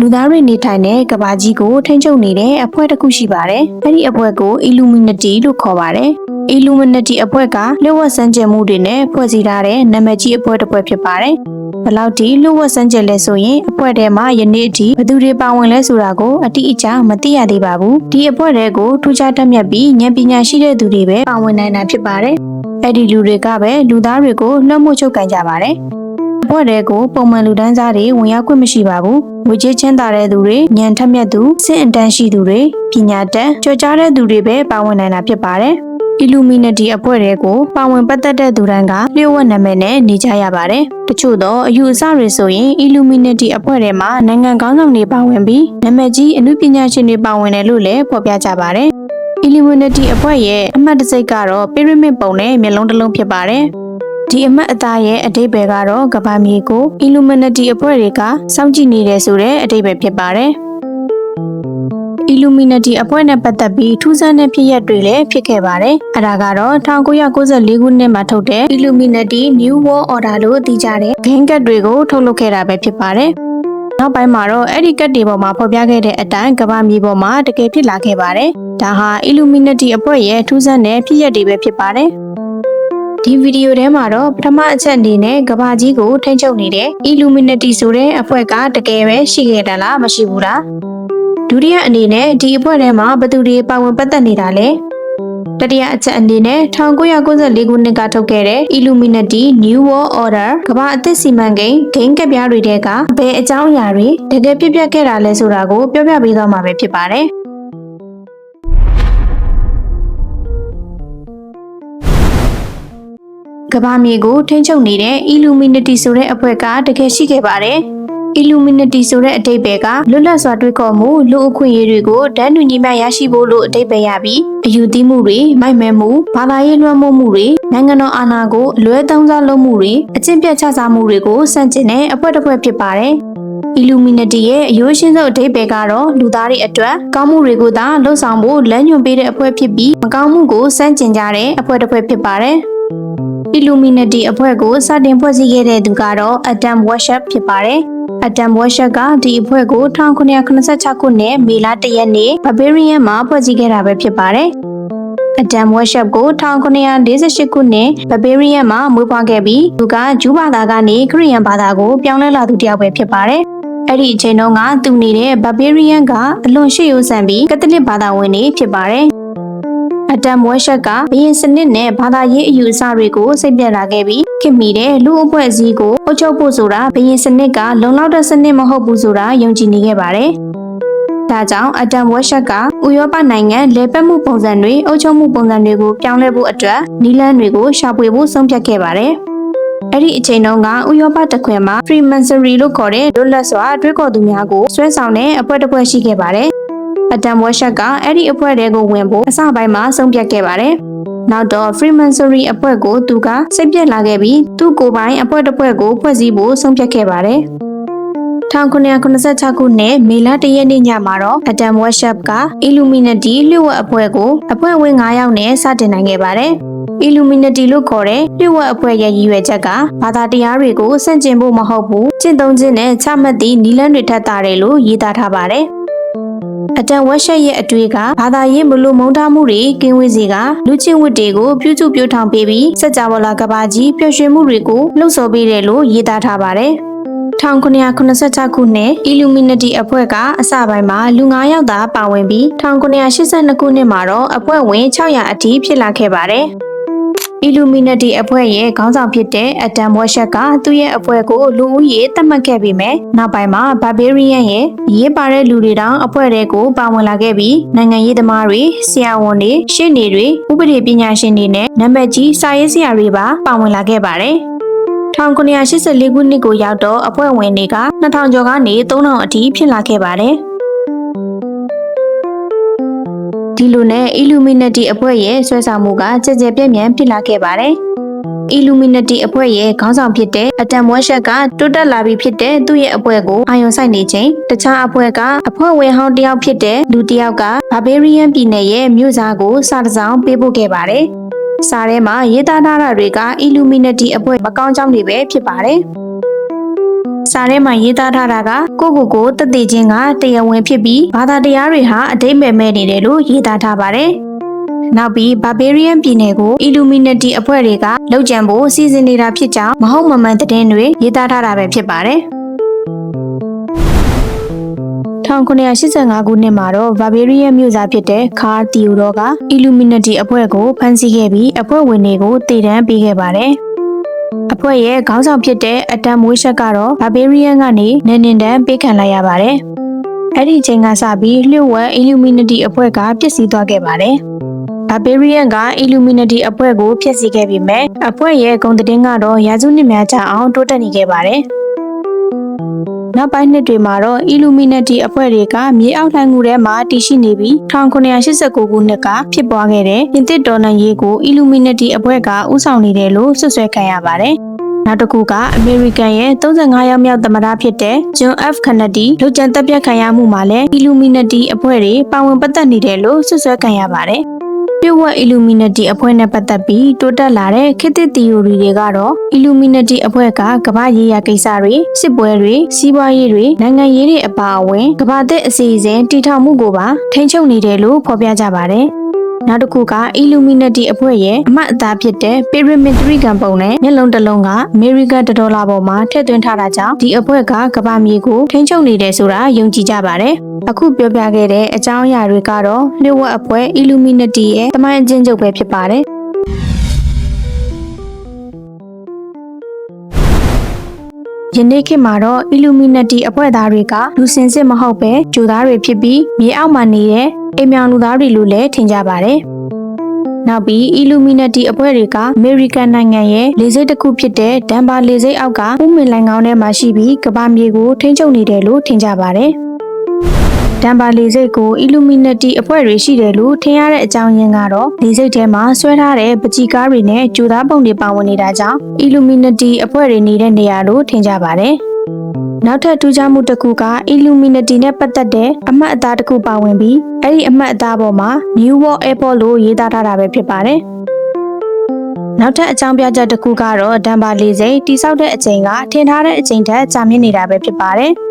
လူသားတွေနေထိုင်တဲ့ကဘာကြီးကိုထိန်းချုပ်နေတဲ့အဖွဲ့တစ်ခုရှိပါတယ်။အဲ့ဒီအဖွဲ့ကို Illuminati လို့ခေါ်ပါတယ်။ Illuminati အဖွဲ့ကလျှို့ဝှက်စမ်းကြယ်မှုတွေနဲ့ဖွဲ့စည်းထားတဲ့နာမည်ကြီးအဖွဲ့တစ်ဖွဲ့ဖြစ်ပါတယ်။ဘယ်လောက်ထိလျှို့ဝှက်စမ်းကြယ်လဲဆိုရင်အဖွဲ့ထဲမှာယနေ့အထိဘယ်သူတွေပါဝင်လဲဆိုတာကိုအတိအကျမသိရသေးပါဘူး။ဒီအဖွဲ့တွေကိုထူးခြားတတ်မြတ်ပြီးဉာဏ်ပညာရှိတဲ့သူတွေပဲပါဝင်နိုင်တာဖြစ်ပါတယ်။အဲ့ဒီလူတွေကပဲလူသားတွေကိုနှုတ်မှုချုပ်ကန်ကြပါတယ်။ အဖွဲ့တွေကိုပုံမှန်လူတန်းစားတွေဝင်ရောက်ခွင့်မရှိပါဘူး။ဝေချေချင်းတာတဲ့သူတွေဉာဏ်ထက်မြက်သူစစ်အတန်းရှိသူတွေပညာတတ်ကြော်ကြားတဲ့သူတွေပဲပါဝင်နိုင်တာဖြစ်ပါတယ်။ Illuminati အဖွဲ့တွေကိုပါဝင်ပတ်သက်တဲ့သူတိုင်းကလျှို့ဝှက်နာမည်နဲ့နေကြရပါတယ်။တချို့တော့အယူအဆတွေဆိုရင် Illuminati အဖွဲ့ထဲမှာနိုင်ငံကောင်းဆောင်တွေပါဝင်ပြီးနာမည်ကြီးအမှုပညာရှင်တွေပါဝင်တယ်လို့လည်းဖော်ပြကြပါတယ်။ Illuminati အဖွဲ့ရဲ့အမှတ်တံဆိပ်ကတော့ pyramid ပုံနဲ့မျက်လုံးတစ်လုံးဖြစ်ပါတယ်။ ဒီအမတ်အသားရဲ့အတိတ်ဘယ်ကတော့ကဘာမြေကို Illuminati အဖွဲ့တွေကစောင့်ကြည့်နေတယ်ဆိုတဲ့အတိတ်ဘယ်ဖြစ်ပါတယ်။ Illuminati အဖွဲ့နဲ့ပတ်သက်ပြီးထူးဆန်းတဲ့ဖြစ်ရပ်တွေလည်းဖြစ်ခဲ့ပါတယ်။အဲဒါကတော့1994ခုနှစ်မှာထုတ်တဲ့ Illuminati New World Order လို့သိကြတဲ့ဂိမ်းကတ်တွေကိုထုတ်လုပ်ခဲ့တာပဲဖြစ်ပါတယ်။နောက်ပိုင်းမှာတော့အဲ့ဒီကတ်တွေပေါ်မှာဖော်ပြခဲ့တဲ့အတိုင်းကဘာမြေပေါ်မှာတကယ်ဖြစ်လာခဲ့ပါတယ်။ဒါဟာ Illuminati အဖွဲ့ရဲ့ထူးဆန်းတဲ့ဖြစ်ရပ်တွေပဲဖြစ်ပါတယ်။ ဒီဗီဒီယိုထဲမှာတော့ပထမအချက်အနေနဲ့ကဘာကြီးကိုထိန်းချုပ်နေတဲ့ Illuminati ဆိုတဲ့အဖွဲ့ကတကယ်ပဲရှိခဲ့တယ်လားမရှိဘူးလားဒုတိယအနေနဲ့ဒီအဖွဲ့ထဲမှာဘယ်သူတွေပါဝင်ပတ်သက်နေတာလဲတတိယအချက်အနေနဲ့1994ခုနှစ်ကထုတ်ခဲ့တဲ့ Illuminati New World Order ကမ္ဘာအသစ်စီမံကိန်းဂိမ်းကပ်ပြားတွေတဲကဘယ်အကြောင်းအရာတွေတကယ်ပြည့်ပြတ်ခဲ့တာလဲဆိုတာကိုပြောပြပေးသွားမှာပဲဖြစ်ပါတယ် ကဘာမြေကိုထိန်းချုပ်နေတဲ့ Illuminati ဆိုတဲ့အဖွဲ့ကတကယ်ရှိခဲ့ပါတယ်။ Illuminati ဆိုတဲ့အတိတ်ပဲကလွတ်လပ်စွာတွေးခေါ်မှုလူအခွင့်အရေးတွေကိုတန်းတူညီမျှရရှိဖို့လို့အတိတ်ပဲရပြီးအယူသီးမှုတွေမိုက်မဲမှုဘာသာရေးလွှမ်းမိုးမှုတွေနိုင်ငံတော်အာဏာကိုအလွဲသုံးစားလုပ်မှုတွေအကျင့်ပြတ်ချစားမှုတွေကိုစန့်ကျင်တဲ့အဖွဲ့တစ်ဖွဲ့ဖြစ်ပါတယ်။ Illuminati ရဲ့အယိုးရှင်းဆုံးအဓိပ္ပာယ်ကတော့လူသားတွေအတွက်ကောင်းမှုတွေကိုသာလှုပ်ဆောင်ဖို့လမ်းညွှန်ပေးတဲ့အဖွဲ့ဖြစ်ပြီးမကောင်းမှုကိုစန့်ကျင်ကြတဲ့အဖွဲ့တစ်ဖွဲ့ဖြစ်ပါတယ်။ Illuminati အဖွဲ့ကိုစတင်ဖွဲ့စည်းခဲ့တဲ့သူကတော့ Adam Weishaupt ဖြစ်ပါတယ်။ Adam Weishaupt ကဒီအဖွဲ့ကို1986ခုနှစ်မေလ1ရက်နေ့ Bavarian မှာဖွဲ့စည်းခဲ့တာပဲဖြစ်ပါတယ်။ Adam Weishaupt ကို1948ခုနှစ် Bavarian မှာမွေးဖွားခဲ့ပြီးသူကဂျူးဘာသာကနေခရစ်ယာန်ဘာသာကိုပြောင်းလဲလာသူတစ်ယောက်ပဲဖြစ်ပါတယ်။အဲ့ဒီအချိန်တုန်းကသူနေတဲ့ Bavarian ကအလွန်ရှေ့ရိုးဆန်ပြီးကက်သလစ်ဘာသာဝင်တွေဖြစ်ပါတယ်။ အတမ်ဝက်ရှက်ကဘရင်စနစ်နဲ့ဘာသာရေးအယူအဆတွေကိုစိတ်ပြတ်လာခဲ့ပြီးခင်မိတဲ့လူအဖွဲ့အစည်းကိုအုပ်ချုပ်ဖို့ဆိုတာဘရင်စနစ်ကလုံလောက်တဲ့စနစ်မဟုတ်ဘူးဆိုတာယုံကြည်နေခဲ့ပါတယ်။ဒါကြောင့်အတမ်ဝက်ရှက်ကဥရောပနိုင်ငံလေပတ်မှုပုံစံတွေအုပ်ချုပ်မှုပုံစံတွေကိုပြောင်းလဲဖို့အတွက်နီလန်းတွေကိုရှာဖွေဖို့ဆုံးဖြတ်ခဲ့ပါတယ်။အဲ့ဒီအချိန်တုန်းကဥရောပတခွင်မှာ Freemasonry လို့ခေါ်တဲ့လွတ်လပ်စွာတွေးခေါ်သူများကိုဆွဲဆောင်တဲ့အဖွဲ့တစ်ဖွဲ့ရှိခဲ့ပါတယ်။ အတမ်ဝက်ရှက်ကအဲ့ဒီအဖွဲ့တွေကိုဝင်ဖို့အစပိုင်းမှာဆုံးဖြတ်ခဲ့ပါတယ်။နောက်တော့ Freemasonry အဖွဲ့ကိုသူကစိတ်ပြက်လာခဲ့ပြီးသူ့ကိုယ်ပိုင်အဖွဲ့တစ်ဖွဲ့ကိုဖွဲ့စည်းဖို့ဆုံးဖြတ်ခဲ့ပါတယ်။1986ခုနှစ်မေလ၁ရက်နေ့ညမှာတော့ Adam Weishaupt က Illuminati လျှို့ဝှက်အဖွဲ့ကိုအဖွဲ့ဝင်9ယောက်နဲ့စတင်နိုင်ခဲ့ပါတယ်။ Illuminati လို့ခေါ်တဲ့လျှို့ဝှက်အဖွဲ့ရဲ့ရည်ရွယ်ချက်ကဘာသာတရားတွေကိုဆန့်ကျင်ဖို့မဟုတ်ဘူး။ကျင့်သုံးခြင်းနဲ့ချမှတ်သည့်နည်းလမ်းတွေထက်သာတယ်လို့ရေးသားထားပါတယ်။ အတန်ဝက်ရှက်ရဲ့အတွေ့ကဘာသာရေးမလို့မုန်းထားမှုတွေကင်းဝေးစေကလူချင်းဝတ်တွေကိုပြုစုပြောထောင်ပေးပြီးစัจ java လာကဘာကြီးပျော်ရွှင်မှုတွေကိုလှုပ်ဆော်ပေးတယ်လို့ရေးသားထားပါတယ်1986ခုနှစ် Illuminati အဖွဲ့ကအစပိုင်းမှာလူ9ယောက်သာပါဝင်ပြီး1982ခုနှစ်မှာတော့အဖွဲ့ဝင်600အထိဖြစ်လာခဲ့ပါတယ်။ Illuminati အဖွဲ့ရဲ့ခေါင်းဆောင်ဖြစ်တဲ့ Adam Weishaupt ကသူ့ရဲ့အဖွဲ့ကိုလူဦးရေသတ်မှတ်ခဲ့ပေမဲ့နောက်ပိုင်းမှာ Barbarian ရဲ့ရေးပါတဲ့လူတွေတောင်အဖွဲ့တွေကိုပါဝင်လာခဲ့ပြီးနိုင်ငံရေးသမားတွေဆရာဝန်တွေရှင်းနေတွေဥပဒေပညာရှင်တွေနဲ့နာမည်ကြီးစာရေးဆရာတွေပါပါဝင်လာခဲ့ပါတယ်1984ခုနှစ်ကိုရောက်တော့အဖွဲ့ဝင်တွေက2000ကျော်ကနေ3000အထိဖြစ်လာခဲ့ပါတယ်။ ဒီလိုနဲ့ Illuminati အဖွဲ့ရဲ့ဆွဲဆောင်မှုကကြကြပြည့်ပြန့်ဖြစ်လာခဲ့ပါတယ်။ Illuminati အဖွဲ့ရဲ့ခေါင်းဆောင်ဖြစ်တဲ့အတမ်ဝက်ရှက်ကတိုးတက်လာပြီးဖြစ်တဲ့သူ့ရဲ့အဖွဲ့ကိုအာရုံစိုက်နေချိန်တခြားအဖွဲ့ကအဖွဲ့ဝင်ဟောင်းတစ်ယောက်ဖြစ်တဲ့လူတစ်ယောက်က Barbarian ပြည်နယ်ရဲ့မြို့စားကိုစာတစ်စောင်ပေးပို့ခဲ့ပါတယ်။စာထဲမှာရေးသားထားတာတွေက Illuminati အဖွဲ့မကောင်းကြောင်းတွေပဲဖြစ်ပါတယ်။ စာထဲမှာရေးသားထားတာကကိုကိုကိုတက်သေးခြင်းကတရားဝင်ဖြစ်ပြီးဘာသာတရားတွေဟာအတိတ်မဲ့မဲ့နေတယ်လို့ရေးသားထားပါတယ်။နောက်ပြီး Barbarian ပြည်နယ်ကို Illuminati အဖွဲ့တွေကလောက်ကျန်ဖို့စီစဉ်နေတာဖြစ်ကြောင်းမဟုတ်မမှန်သတင်းတွေရေးသားထားတာပဲဖြစ်ပါတယ်။1985ခုနှစ်မှာတော့ Barbarian မြို့သားဖြစ်တဲ့ Carl Theodore က Illuminati အဖွဲ့ကိုဖမ်းဆီးခဲ့ပြီးအဖွဲ့ဝင်တွေကိုတည်တံ့ပေးခဲ့ပါတယ်။ အဖွဲ့ရဲ့ခေါင်းဆောင်ဖြစ်တဲ့အတမ်မွေးရှက်ကတော့ Barbarian ကနေနန်းနင်တန်းပေးခံလိုက်ရပါတယ်။အဲ့ဒီအချိန်ကစပြီးလျှို့ဝှက် Illuminati အဖွဲ့ကပြစ်စီးသွားခဲ့ပါတယ်။ Barbarian က Illuminati အဖွဲ့ကိုဖျက်ဆီးခဲ့ပြီးမဲ့အဖွဲ့ရဲ့ဂုဏ်သတင်းကတော့ရာစုနှစ်များကြာအောင်တိုးတက်နေခဲ့ပါတယ်။ နောက်ပိုင်းနှစ်တွေမှာတော့ Illuminati အဖွဲ့တွေကမြေအောက်လှိုင်းကူထဲမှာတည်ရှိနေပြီး1989ခုနှစ်ကဖြစ်ပွားခဲ့တဲ့ပြင်သစ်တော်လှန်ရေးကို Illuminati အဖွဲ့ကဦးဆောင်နေတယ်လို့ဆွဆွဲခံရပါတယ်။နောက်တစ်ခုကအမေရိကန်ရဲ့35ရောက်မြောက်သမ္မတဖြစ်တဲ့ John F. Kennedy လူကြံတက်ပြတ်ခံရမှုမှာလည်း Illuminati အဖွဲ့တွေပါဝင်ပတ်သက်နေတယ်လို့ဆွဆွဲခံရပါတယ်။ ပြုတ်ဝက် Illuminati အဖွဲ့နဲ့ပတ်သက်ပြီးတိုးတက်လာတဲ့ခေတ်သစ် theory တွေကတော့ Illuminati အဖွဲ့ကကမ္ဘာရေးရာကိစ္စတွေစစ်ပွဲတွေစီးပွားရေးတွေနိုင်ငံရေးတွေအပါအဝင်ကမ္ဘာသက်အစီအစဉ်တည်ထောင်မှုကိုပါထိန်းချုပ်နေတယ်လို့ဖော်ပြကြပါတယ်။ နောက်တစ်ခုက Illuminati အဖွဲ့ရဲ့အမှတ်အသားဖြစ်တဲ့ Pyramid 3ကံပုံနဲ့မျက်လုံးတစ်လုံးကအမေရိကန်ဒေါ်လာပေါ်မှာထည့်သွင်းထားတာကြောင့်ဒီအဖွဲ့ကကမ္ဘာမြေကိုထိန်းချုပ်နေတယ်ဆိုတာယုံကြည်ကြပါတယ်။အခုပြောပြခဲ့တဲ့အကြောင်းအရာတွေကတော့လျှို့ဝှက်အဖွဲ့ Illuminati ရဲ့တမိုင်းအချင်းချုပ်ပဲဖြစ်ပါတယ်။ ယနေ့ခေတ်မှာတော့ Illuminati အဖွဲ့သားတွေကလူစင်စစ်မဟုတ်ပဲဂျိုသားတွေဖြစ်ပြီးမြေအောက်မှာနေတဲ့အိမ်မြောင်လူသားတွေလို့လည်းထင်ကြပါတယ်။နောက်ပြီး Illuminati အဖွဲ့တွေက American နိုင်ငံရဲ့လေဆိပ်တစ်ခုဖြစ်တဲ့ဒန်ဘာလေဆိပ်အောက်ကဥမင်လိုင်ကောင်းထဲမှာရှိပြီးကမ္ဘာမြေကိုထိန်းချုပ်နေတယ်လို့ထင်ကြပါတယ်။ ဒန်ဘာလေဆိပ်ကို Illuminati အဖွဲ့တွေရှိတယ်လို့ထင်ရတဲ့အကြောင်းရင်းကတော့လေဆိပ်ထဲမှာဆွဲထားတဲ့ပကြီကားတွေနဲ့ကြိုသားပုံတွေပါဝင်နေတာကြောင့် Illuminati အဖွဲ့တွေနေတဲ့နေရာလို့ထင်ကြပါတယ်။နောက်ထပ်ထူးခြားမှုတစ်ခုက Illuminati နဲ့ပတ်သက်တဲ့အမှတ်အသားတစ်ခုပါဝင်ပြီးအဲ့ဒီအမှတ်အသားပေါ်မှာ New World Airport လို့ရေးသားထားတာပဲဖြစ်ပါတယ်။နောက်ထပ်အကြောင်းပြချက်တစ်ခုကတော့ဒန်ဘာလေစိတ်တိဆောက်တဲ့အချိန်ကထင်ထားတဲ့အချိန်ထက်ကြာမြင့်နေတာပဲဖြစ်ပါတယ်။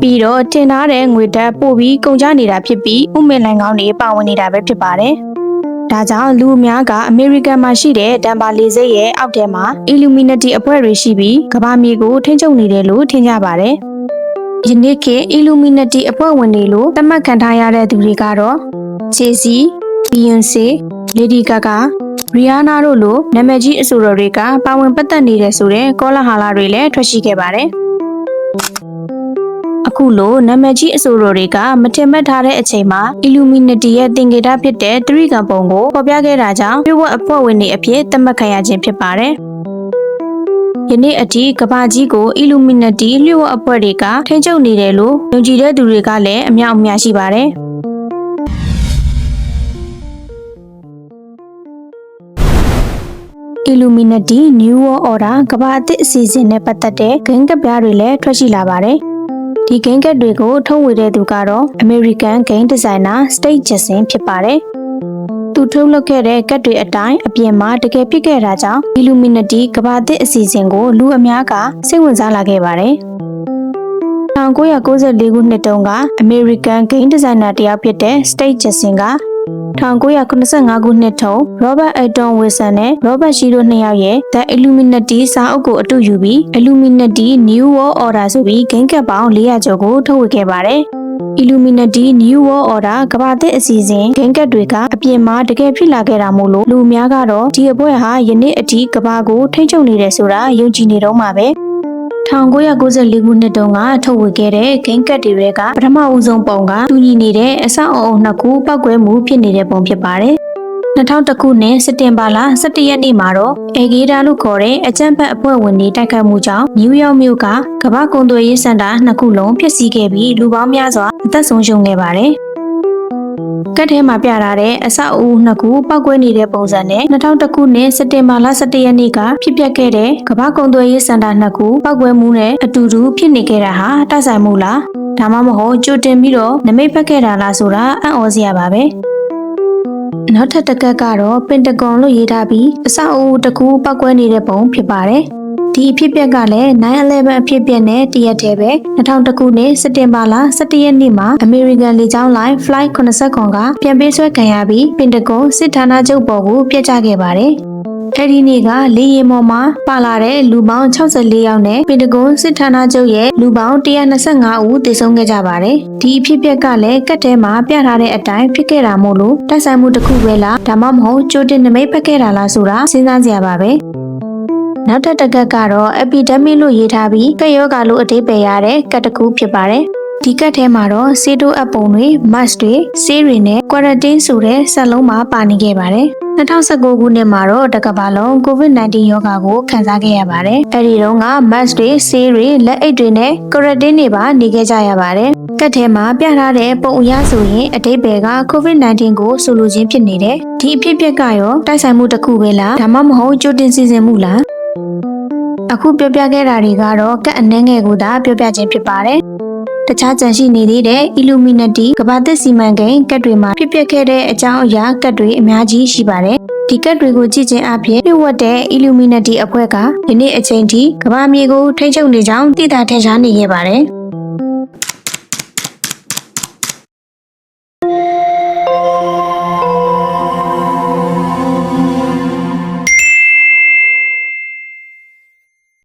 ပြီးတော့ထင်ထားတဲ့ငွေတက်ပို့ပြီးကုန်ကျနေတာဖြစ်ပြီးဥမင်လိုင်ကောင်းတွေပါဝင်နေတာပဲဖြစ်ပါတယ်။ဒါကြောင့်လူအများကအမေရိကန်မှာရှိတဲ့ဒန်ဘာလေဆိပ်ရဲ့အောက်ထဲမှာ Illuminati အဖွဲ့တွေရှိပြီးကမ္ဘာမြေကိုထိန်းချုပ်နေတယ်လို့ထင်ကြပါတယ်။ယနေ့ခေတ် Illuminati အဖွဲ့ဝင်တွေလို့သတ်မှတ်ခံထားရတဲ့သူတွေကတော့ Jay-Z, Beyonce, Lady Gaga, Rihanna တို့လိုနာမည်ကြီးအဆိုတော်တွေကပါဝင်ပတ်သက်နေတဲ့ဆိုတဲ့ကောလာဟလတွေလည်းထွက်ရှိခဲ့ပါတယ်။ အခုလိုနာမည်ကြီးအဆိုတော်တွေကမထင်မှတ်ထားတဲ့အချိန်မှာ Illuminati ရဲ့သင်္ကေတဖြစ်တဲ့သရီကံပုံကိုဖော်ပြခဲ့တာကြောင့်ပြုတ်ဝက်အဖွဲ့ဝင်တွေအဖြစ်သတ်မှတ်ခံရခြင်းဖြစ်ပါတယ်။ယနေ့အထိကဘာကြီးကို Illuminati လျှို့ဝှက်အဖွဲ့တွေကထိန်းချုပ်နေတယ်လို့ယုံကြည်တဲ့သူတွေကလည်းအများအများရှိပါတယ်။ Illuminati New World Order ကမ္ဘာအသစ်အစီအစဉ်နဲ့ပတ်သက်တဲ့ဂိမ်းကပြားတွေလည်းထွက်ရှိလာပါတယ်။ ဒီဂိမ်းကက်တွေကိုထုတ်ဝေတဲ့သူကတော့ American Game Designer State Jackson ဖြစ်ပါတယ်။သူထုတ်လုပ်ခဲ့တဲ့ကက်တွေအတိုင်းအပြင်မှာတကယ်ဖြစ်ခဲ့တာကြောင့် Illuminati ကဘာသစ်အစီအစဉ်ကိုလူအများကစိတ်ဝင်စားလာခဲ့ပါတယ်။1994ခုနှစ်တုန်းက American Game Designer တယောက်ဖြစ်တဲ့ State Jackson က 1985ခုနှစ်ထုံး Robert Alton Wilson နဲ့ Robert Shi တို့နှစ်ယောက်ရဲ့ The Illuminati စာအုပ်ကိုအတူယူပြီး Illuminati New World Order ဆိုပြီးဂိမ်းကပ်ပေါင်း400ကျော်ကိုထုတ်ဝေခဲ့ပါတယ်။ Illuminati New World Order ကမ္ဘာသစ်အစီအစဉ်ဂိမ်းကပ်တွေကအပြင်မှာတကယ်ဖြစ်လာခဲ့တာမို့လို့လူများကတော့ဒီအပွဲဟာယနေ့အထိကမ္ဘာကိုထိန်းချုပ်နေတယ်ဆိုတာယုံကြည်နေတော့မှာပဲ။ 1994ခုနှစ်တုန်းကထုတ်ဝေခဲ့တဲ့ဂိမ်းကတ်တွေကပထမဦးဆုံးပုံကတူညီနေတဲ့အဆောက်အအုံနှစ်ခုပောက်ကွဲမှုဖြစ်နေတဲ့ပုံဖြစ်ပါတယ်။2000ခုနှစ်စက်တင်ဘာလ17ရက်နေ့မှာတော့အေဂေဒါလို့ခေါ်တဲ့အကြံဖတ်အဖွဲ့ဝင်တွေတိုက်ခတ်မှုကြောင့်နယူးယောက်မြို့ကကမ္ဘာကုန်သွယ်ရေးစင်တာနှစ်ခုလုံးဖျက်ဆီးခဲ့ပြီးလူပေါင်းများစွာအသက်ဆုံးရှုံးခဲ့ပါတယ်။ ကတ်ထဲမှာပြထားတဲ့အဆောက်အဦနှစ်ခုပောက်ကွဲနေတဲ့ပုံစံနဲ့2001ခုနှစ်စက်တင်ဘာလ17ရက်နေ့ကဖြစ်ပျက်ခဲ့တဲ့ကမ္ဘာကုန်သွယ်ရေးစင်တာနှစ်ခုပောက်ကွဲမှုနဲ့အတူတူဖြစ်နေခဲ့တာဟာတိုက်ဆိုင်မှုလားဒါမှမဟုတ်ကြိုတင်ပြီးတော့နမိတ်ဖက်ခဲ့တာလားဆိုတာအံ့ဩစရာပါပဲနောက်ထပ်တစ်ကက်ကတော့ပင်တဂွန်လို့ရေးထားပြီးအဆောက်အဦတစ်ခုပောက်ကွဲနေတဲ့ပုံဖြစ်ပါတယ် ဒီအဖြစ်အပျက်ကလည်း9/11အဖြစ်အပျက်နဲ့တရက်တည်းပဲ2000ခုနှစ်စက်တင်ဘာလ17ရက်နေ့မှာ American လေကြောင်းလိုင်း Flight 80ခွန်ကပြန်ပေးဆွဲခံရပြီးပင်တဂွန်စစ်ဌာနချုပ်ပေါ်ကိုပြစ်ချခဲ့ပါတယ်။အဲဒီနေ့ကလေယာဉ်ပေါ်မှာပါလာတဲ့လူပေါင်း64ယောက်နဲ့ပင်တဂွန်စစ်ဌာနချုပ်ရဲ့လူပေါင်း125ဦးသေဆုံးခဲ့ကြပါတယ်။ဒီအဖြစ်အပျက်ကလည်းကတ်ထဲမှာပြထားတဲ့အတိုင်းဖြစ်ခဲ့တာမို့လို့တိုက်ဆိုင်မှုတစ်ခုပဲလားဒါမှမဟုတ်ကြိုတင်နမိတ်ဖက်ခဲ့တာလားဆိုတာစဉ်းစားကြရပါပဲ။ နောက်ထပ်တစ်ကတ်ကတော့ epidemic လို့ရေးထားပြီးကပ်ရောဂါလို့အဓိပ္ပာယ်ရတဲ့ကတ်တစ်ခုဖြစ်ပါတယ်။ဒီကတ်ထဲမှာတော့ဆေးတိုးအပ်ပုံတွေ mask တွေဆေးတွေနဲ့ quarantine ဆိုတဲ့စက်လုံးမှာပါနေခဲ့ပါတယ်။2019ခုနှစ်မှာတော့တကမ္ဘာလုံး COVID-19 ရောဂါကိုခံစားခဲ့ရပါတယ်။အဲဒီတုန်းက mask တွေ ဆေးတွေလက်အိတ်တွေနဲ့ quarantine တွေပါနေခဲ့ကြရပါတယ်။ကတ်ထဲမှာပြထားတဲ့ပုံအရဆိုရင်အတိတ်ဘယ်က COVID-19 ကိုဆိုလိုခြင်းဖြစ်နေတယ်။ဒီအဖြစ်အပျက်ကရောတိုက်ဆိုင်မှုတစ်ခုပဲလားဒါမှမဟုတ်ကြိုတင်စီစဉ်မှုလား အခုပြောပြခဲ့တာတွေကတော့ကတ်အနှဲငယ်ကိုသာပြောပြခြင်းဖြစ်ပါတယ်။တခြားကြံရှိနေသေးတဲ့ Illuminati ကမ္ဘာသစ်စီမံကိန်းကတ်တွေမှာဖြစ်ပျက်ခဲ့တဲ့အကြောင်းအရာကတ်တွေအများကြီးရှိပါတယ်။ဒီကတ်တွေကိုကြည့်ခြင်းအပြင်ပြည့်ဝတ်တဲ့ Illuminati အဖွဲ့ကဒီနေ့အချိန်ထိကမ္ဘာမြေကိုထိန်းချုပ်နေကြောင်းသိတာထင်ရှားနေခဲ့ပါတယ်။